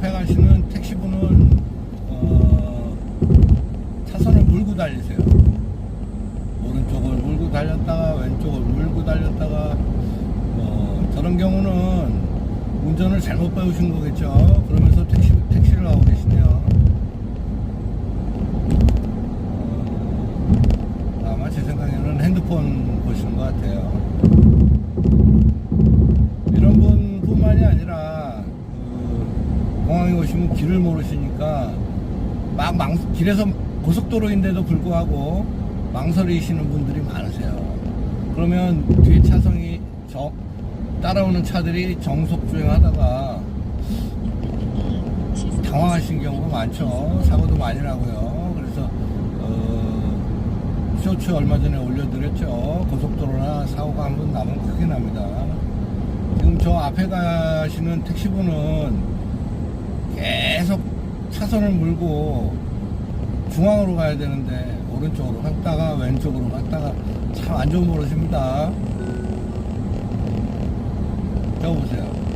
앞에 가시는 택시분은 어, 차선을 물고 달리세요. 오른쪽을 물고 달렸다가 왼쪽을 물고 달렸다가 어, 저런 경우는 운전을 잘못 배우신 거겠죠. 그러면서 택시 택시를 하고 계시네요. 어, 아마 제 생각에는 핸드폰 보시는 것 같아요. 이런 분뿐만이 아니라 그 공항에 오시면 길을 모르시니까 막 망, 길에서 고속도로인데도 불구하고 망설이시는 분들이 많으세요. 그러면 뒤에 차선이 저 따라오는 차들이 정속 주행하다가 당황하신 경우가 많죠. 사고도 많이 나고요. 그래서 어, 쇼츠 얼마 전에 올려드렸죠. 고속도로나 사고가 한 번 나면 크게 납니다. 지금 저 앞에 가시는 택시분은 계속 차선을 물고 중앙으로 가야 되는데 오른쪽으로 갔다가 왼쪽으로 갔다가 참 안 좋은 버릇입니다. 여보세요.